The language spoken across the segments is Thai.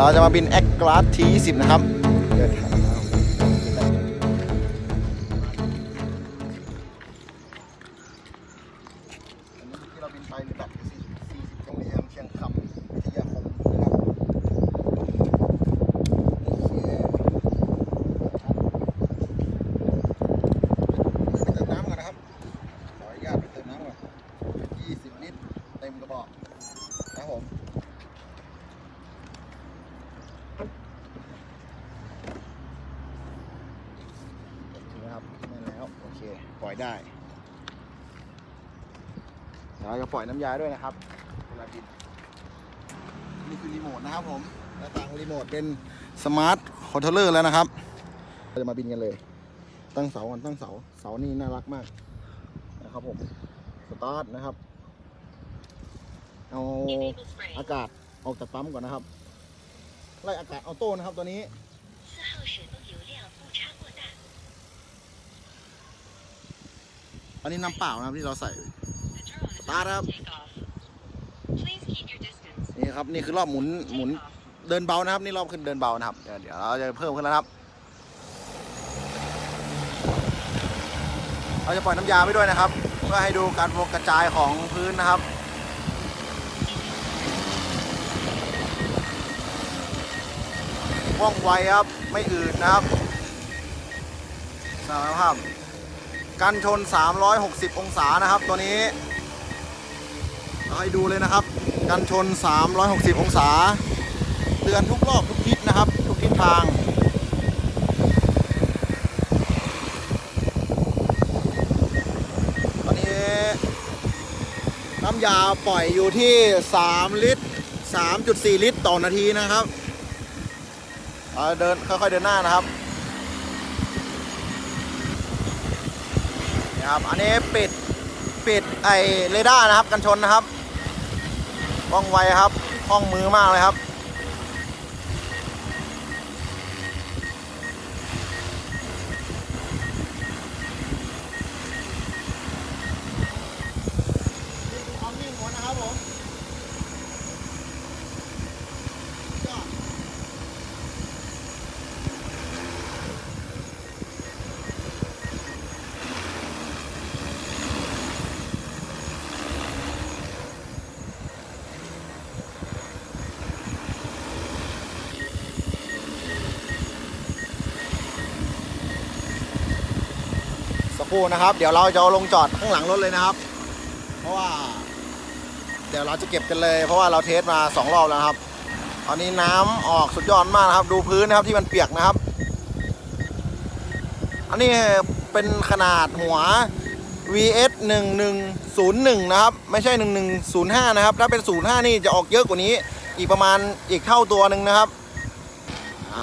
เราจะมาบินแอคกลาสที20นะครับเดินทางที่เราบินไปแบบโรงเรียนเชียงคำวิทยาคมนะครับโอเคไปเติมน้ำก่อนนะครับ ขออนุญาตไปเติมน้ำก่อน20 ลิตรเต็มกระบอกนะครับผม ถึงนะครับแน่นแล้ว โอเค ปล่อยได้เราจะปล่อยน้ำยาด้วยนะครับเวลาบินนี่คือรีโมทนะครับผมหน้าต่างรีโมทเป็นสมาร์ทคอนโทรลเลอร์แล้วนะครับเราจะมาบินกันเลย ตั้งเสาก่อนตั้งเสาเสานี่น่ารักมากนะครับผมสตาร์ทนะครับ เอาอากาศออกจากปั๊มก่อนนะครับ ไล่อากาศออโต้นะครับตัวนี้ นนี้น้ำเปล่านะครับที่เราใส่ The drone is Start about up. to take off. Please keep your distance. นี่ครับนี่คือรอบหมุนหมุน Take off. เดินเบานะครับ นี่รอบขึ้นเดินเบานะครับ เดี๋ยวเดี๋ยวเราจะเพิ่มขึ้นแล้วนะครับ เราจะปล่อยน้ำยาไปด้วยนะครับเพื่อให้ดูการกระจายของพื้นนะครับว่องไวครับ ไม่อืดนะครับสารภาพ กันชน 360 องศานะครับ ตัวนี้เอาให้ดูเลยนะครับ กันชน 360 องศา เตือนทุกรอบทุกทิศนะครับ ทุกทิศทางตอนนี้น้ำยาปล่อยอยู่ที่ 3 ลิตร 3.4 ลิตรต่อนาทีนะครับเเดินค่อยๆเดินหน้านะครับ ครับ อันนี้ปิดปิดไอเรดาร์นะครับกันชนนะครับว่องไวครับคล่องมือมากเลยครับความนิ่งของมันนะครับผม ครู่นะครับ เดี๋ยวเราจะเอาลงจอดข้างหลังรถเลยนะครับ เพราะว่า เดี๋ยวเราจะเก็บกันเลย เพราะว่าเราเทสมาสองรอบแล้วครับตอนนี้น้ำออกสุดยอดมากนะครับ ดูพื้นนะครับที่มันเปียกนะครับ อันนี้เป็นขนาดหัว VS 1101นะครับ ไม่ใช่ 1105 นะครับ ถ้าเป็น 05 นี่จะออกเยอะกว่านี้ อีกประมาณอีกเท่าตัวหนึ่งนะครับอา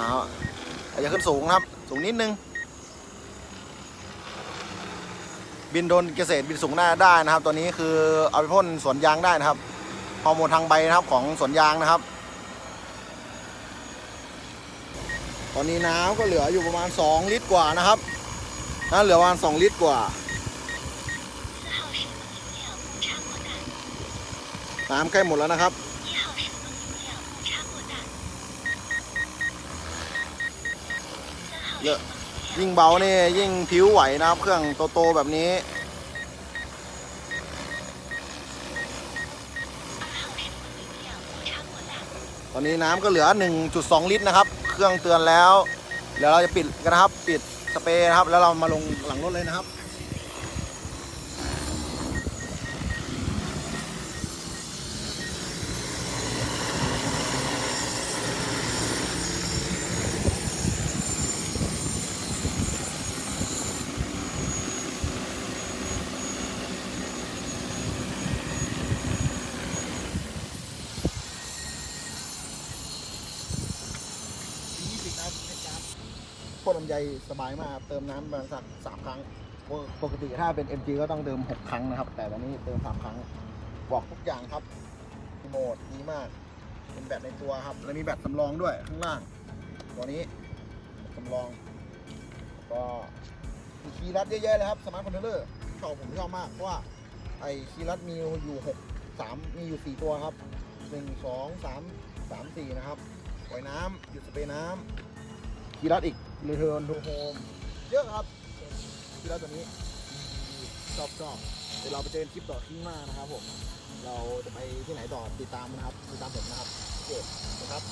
อาจจะขึ้นสูงนะครับ สูงนิดนึง บินโดนเกษตรบินสูงหน้าได้นะครับ ตัวนี้คือเอาไปพ่นสวนยางได้นะครับฮอร์โมนทางใบนะครับของสวนยางนะครับ ตอนนี้น้ำก็เหลืออยู่ประมาณ 2 ลิตรกว่านะครับน่าเหลือประมาณ 2 ลิตรกว่าน้ำใกล้หมดแล้วนะครับเยอะ ยิ่งเบานี่ยิ่งผิวไหวนะครับ เครื่องโตๆแบบนี้ ตอนนี้น้ำก็เหลือ 1.2 ลิตรนะครับ เครื่องเตือนแล้ว เดี๋ยวเราจะปิดกันนะครับ ปิดสเปรย์นะครับ แล้วเรามาลงหลังรถเลยนะครับ ยี่นะครับในกลำไยสบายมากครับเติมน้ำประมาณสักสามครั้ง ปกติถ้าเป็น MG ก็ต้องเติม 6 ครั้งนะครับ แต่วันนี้เติม 3 ครั้ง บอกทุกอย่างครับรีโมทดีมาก เป็นแบตในตัวครับ แล้วมีแบตสำรองด้วยข้างล่าง ตัวนี้สำรอง ก็มีคีย์รัดเยอะๆเลยครับสมาร์ทคอนโทรลเลอร์ชอบผมชอบมากเพราะว่าไอ้คีย์รัดมีอยู่6 3มีอยู่ 4 ตัวครับ 1 2 3 3 4 นะครับไว้ล่อยน้ำหยุดสเปรย์น้ำ คีรัตอีกรีเทิร์นทูโฮมเยอะครับคีรัตตัวนี้ชอบชอบเดี๋ยวเราไปเจอกันคลิปต่อที่หน้านะครับผม เราจะไปที่ไหนต่อติดตามนะครับ ติดตามผมนะครับโอเคนะครับ